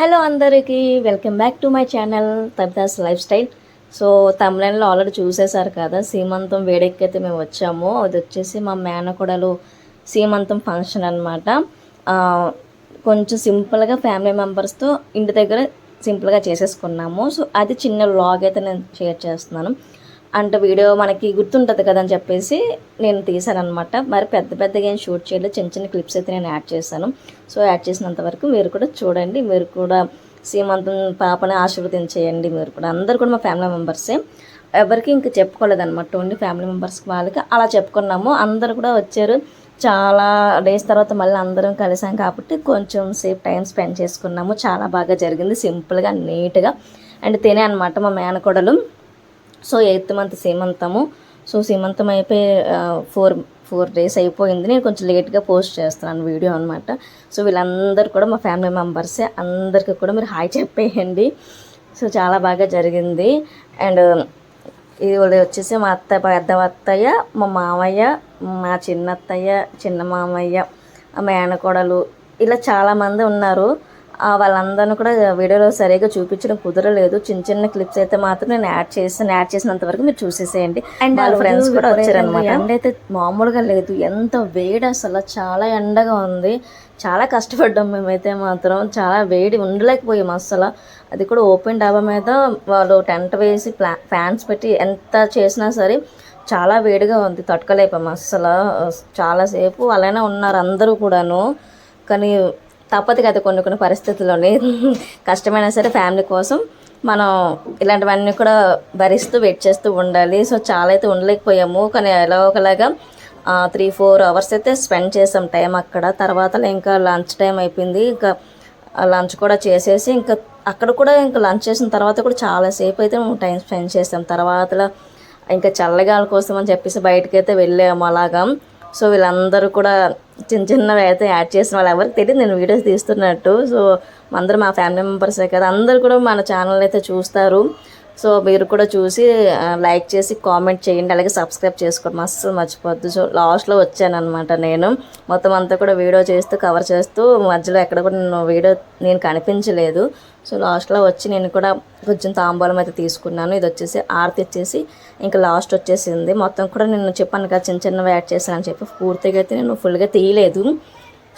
Hello అందరికీ welcome back to my channel Tabitha's lifestyle. So తమిళంలో already చూసేశారు కదా సీమంతం వేడెక్కైతే మేము వచ్చాము. అది వచ్చేసి మా మేనకోడలు సీమంతం ఫంక్షన్ అనమాట కొంచెం సింపుల్గా ఫ్యామిలీ మెంబర్స్తో ఇంటి దగ్గర సింపుల్గా చేసేసుకున్నాము. సో అది చిన్న వ్లాగ్ అయితే నేను షేర్ చేస్తున్నాను. అంటే వీడియో మనకి గుర్తుంటుంది కదా అని చెప్పేసి నేను తీసాను అనమాట మరి పెద్ద పెద్దగా ఏం షూట్ చేయలేదు. చిన్న చిన్న క్లిప్స్ అయితే నేను యాడ్ చేశాను. సో యాడ్ చేసినంత వరకు మీరు కూడా చూడండి. మీరు కూడా సీమంతం పాపని ఆశీర్వదించేయండి మీరు కూడా. అందరు కూడా మా ఫ్యామిలీ మెంబర్సే. ఎవరికి ఇంకా చెప్పుకోలేదన్నమాట. ఓన్లీ ఫ్యామిలీ మెంబర్స్కి వాళ్ళకి అలా చెప్పుకున్నాము. అందరు కూడా వచ్చారు. చాలా డేస్ తర్వాత మళ్ళీ అందరం కలిసాం కాబట్టి కొంచెం సేపు టైం స్పెండ్ చేసుకున్నాము. చాలా బాగా జరిగింది. సింపుల్గా నీట్గా అండ్ తినే అనమాట మా మేనకోడలు. సో ఎయిత్ మంత్ సీమంతము. సో సీమంతం అయిపోయి ఫోర్ ఫోర్ డేస్ అయిపోయింది. నేను కొంచెం లేట్గా పోస్ట్ చేస్తున్నాను వీడియో అనమాట సో వీళ్ళందరూ కూడా మా ఫ్యామిలీ మెంబర్సే. అందరికీ కూడా మీరు హాయ్ చెప్పేయండి. సో చాలా బాగా జరిగింది. అండ్ ఇది వచ్చేసి మా అత్త పెద్ద అత్తయ్య మా మామయ్య మా చిన్నత్తయ్య చిన్న మామయ్య మా మేనకోడలు ఇలా చాలామంది ఉన్నారు. వాళ్ళందరినీ కూడా వీడియోలో సరిగా చూపించడం కుదరలేదు. చిన్న చిన్న క్లిప్స్ అయితే మాత్రం నేను యాడ్ చేసాను యాడ్ చేసినంత వరకు మీరు చూసేసేయండి. అండ్ వాళ్ళ ఫ్రెండ్స్ కూడా వచ్చారనమాట ఎండ అయితే మామూలుగా లేదు. ఎంత వేడి అసలు. చాలా ఎండగా ఉంది. చాలా కష్టపడ్డాం మేమైతే మాత్రం. చాలా వేడి ఉండలేకపోయాం అసలు. అది కూడా ఓపెన్ డాబా మీద వాళ్ళు టెంట్ వేసి ప్లా ఫ్యాన్స్ పెట్టి ఎంత చేసినా సరే చాలా వేడిగా ఉంది. తట్టుకోలేపాం అసలు. చాలాసేపు అలానే ఉన్నారు అందరూ కూడాను. కానీ తప్పదు కదా కొన్ని కొన్ని పరిస్థితుల్లోనే. కష్టమైనా సరే ఫ్యామిలీ కోసం మనం ఇలాంటివన్నీ కూడా భరిస్తూ వెయిట్ చేస్తూ ఉండాలి. సో చాలా అయితే ఉండలేకపోయాము. కానీ ఎలా ఒకలాగా త్రీ ఫోర్ అవర్స్ అయితే స్పెండ్ చేసాం టైం అక్కడ. తర్వాత ఇంకా లంచ్ టైం అయిపోయింది. ఇంకా లంచ్ కూడా చేసేసి ఇంకా అక్కడ కూడా ఇంకా లంచ్ చేసిన తర్వాత కూడా చాలాసేపు అయితే మేము టైం స్పెండ్ చేసాం. తర్వాత ఇంకా చల్లగాల కోసం అని చెప్పేసి బయటకైతే అయితే వెళ్ళాము అలాగా. సో వీళ్ళందరూ కూడా చిన్న చిన్నవి అయితే యాడ్ చేసిన వాళ్ళు ఎవరికి తెలియదు నేను వీడియోస్ తీస్తున్నట్టు. సో అందరూ మా ఫ్యామిలీ మెంబర్సే కదా అందరు కూడా మన ఛానల్ అయితే చూస్తారు. సో మీరు కూడా చూసి లైక్ చేసి కామెంట్ చేయండి అలాగే సబ్స్క్రైబ్ చేసుకోండి అస్సలు మర్చిపోద్దు సో లాస్ట్లో వచ్చానమాట నేను. మొత్తం అంతా కూడా వీడియో చేస్తూ కవర్ చేస్తూ మధ్యలో ఎక్కడ కూడా నేను వీడియో నేను కనిపించలేదు. సో లాస్ట్లో వచ్చి నేను కూడా కొంచెం తాంబూలం అయితే తీసుకున్నాను. ఇది వచ్చేసి ఆరతి వచ్చేసి ఇంకా లాస్ట్ వచ్చేసింది. మొత్తం కూడా నేను చెప్పాను కదా చిన్న చిన్నవి యాడ్ చేశాను అని చెప్పి పూర్తిగా అయితే నేను ఫుల్గా తీయలేదు.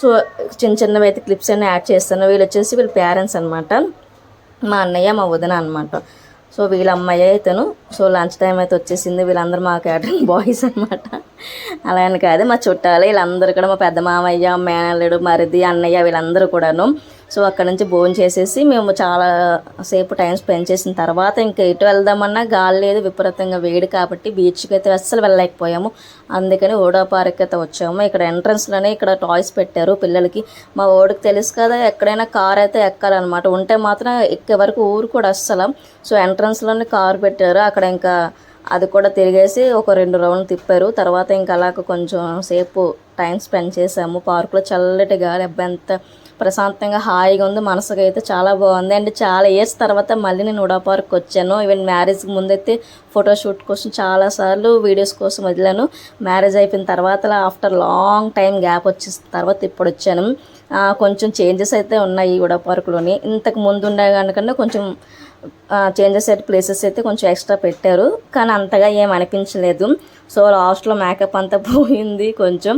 సో చిన్న చిన్నవి అయితే క్లిప్స్ అన్నీ యాడ్ చేస్తాను. వీళ్ళు వచ్చేసి వీళ్ళ పేరెంట్స్ అనమాట మా అన్నయ్య మా వదిన అనమాట సో వీళ్ళ అమ్మాయి అయితేను సో లంచ్ టైం అయితే వచ్చేసింది. వీళ్ళందరూ మా క్యాటరింగ్ బాయ్స్ అనమాట అలా అని కాదు మా చుట్టాలు వీళ్ళందరూ కూడా మా పెద్ద మామయ్య మేనల్లుడు మరిది అన్నయ్య వీళ్ళందరూ కూడాను. సో అక్కడ నుంచి భోజనం చేసేసి మేము చాలా సేపు టైం స్పెండ్ చేసిన తర్వాత ఇంకా ఎటు వెళ్దామన్నా గాలి లేదు విపరీతంగా వేడి కాబట్టి బీచ్కి అయితే అస్సలు వెళ్ళలేకపోయాము. అందుకని ఓడా పార్క్ అయితే వచ్చాము. ఇక్కడ ఎంట్రన్స్లోనే ఇక్కడ టాయ్స్ పెట్టారు పిల్లలకి. మా ఓడికి తెలుసు కదా ఎక్కడైనా కార్ అయితే ఎక్కాలన్నమాట. ఉంటే మాత్రం ఎక్కే వరకు ఊరు కూడా అస్సలు. సో ఎంట్రన్స్లోనే కార్ పెట్టారు. అక్కడ ఇంకా అది కూడా తిరిగేసి ఒక రెండు రౌండ్లు తిప్పారు. తర్వాత ఇంకా అలాగ కొంచెం సేపు టైం స్పెండ్ చేసాము. పార్కులో చల్లటి గాలి ఎంత ప్రశాంతంగా హాయిగా ఉంది. మనసుగా అయితే చాలా బాగుంది. అండ్ చాలా ఇయర్స్ తర్వాత మళ్ళీ నేను ఉడా పార్క్ వచ్చాను. ఈవెన్ మ్యారేజ్కి ముందైతే ఫోటోషూట్ కోసం చాలాసార్లు వీడియోస్ కోసం వదిలాను మ్యారేజ్ అయిపోయిన తర్వాత ఆఫ్టర్ లాంగ్ టైం గ్యాప్ వచ్చేసిన తర్వాత ఇప్పుడు వచ్చాను. కొంచెం చేంజెస్ అయితే ఉన్నాయి ఉడా పార్క్లోని ఇంతకు ముందు ఉండే కనుకన్నా కొంచెం చేంజెస్ అయితే ప్లేసెస్ అయితే కొంచెం ఎక్స్ట్రా పెట్టారు. కానీ అంతగా ఏం అనిపించలేదు. సో లాస్ట్లో మేకప్ అంతా పోయింది కొంచెం.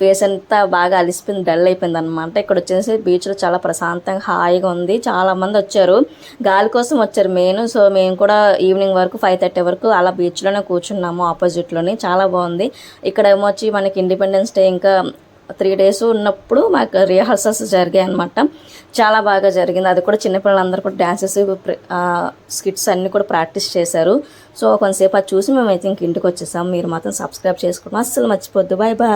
ఫేస్ అంతా బాగా అలిసిపోయింది డల్ అయిపోయింది అనమాట ఇక్కడ వచ్చేసి బీచ్లో చాలా ప్రశాంతంగా హాయిగా ఉంది. చాలామంది వచ్చారు. గాలి కోసం వచ్చారు మెయిన్ సో మేము కూడా ఈవినింగ్ వరకు ఫైవ్ థర్టీ వరకు అలా బీచ్లోనే కూర్చున్నాము ఆపోజిట్లోనే చాలా బాగుంది. ఇక్కడ ఏమొచ్చి మనకి ఇండిపెండెన్స్ డే ఇంకా త్రీ డేస్ ఉన్నప్పుడు మాకు రిహార్సల్స్ జరిగాయి అనమాట చాలా బాగా జరిగింది. అది కూడా చిన్నపిల్లలందరూ కూడా డ్యాన్సెస్ స్కిట్స్ అన్నీ కూడా ప్రాక్టీస్ చేశారు. సో కొంతసేపు అది చూసి మేము అయితే ఇంక ఇంటికి వచ్చేసాం. మీరు మాత్రం సబ్స్క్రైబ్ చేసుకోవడం అస్సలు మర్చిపోద్దు. Bye bye